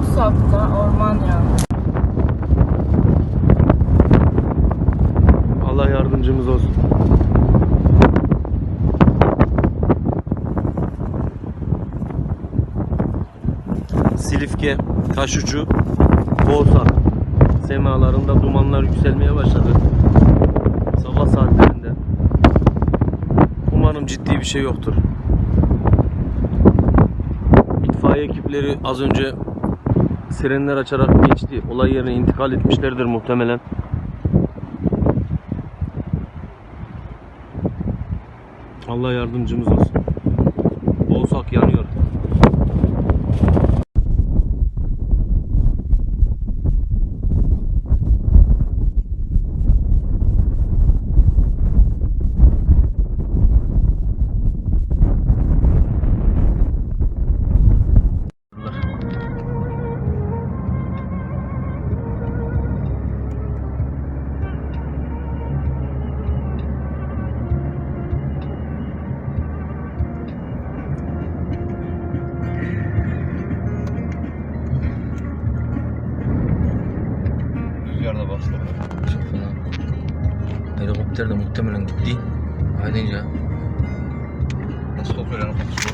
Usak'ta orman yangını. Allah yardımcımız olsun. Silifke, Taşucu, Boğsak semalarında dumanlar yükselmeye başladı. Sabah saatlerinde. Umarım ciddi bir şey yoktur. İtfaiye ekipleri az önce sirenler açarak geçti. Olay yerine intikal etmişlerdir muhtemelen. Allah yardımcımız olsun. Boğazak yanıyor. Helikopter de muhtemelen gitti. Aydınca. Nasıl kokuyor lan kokusu?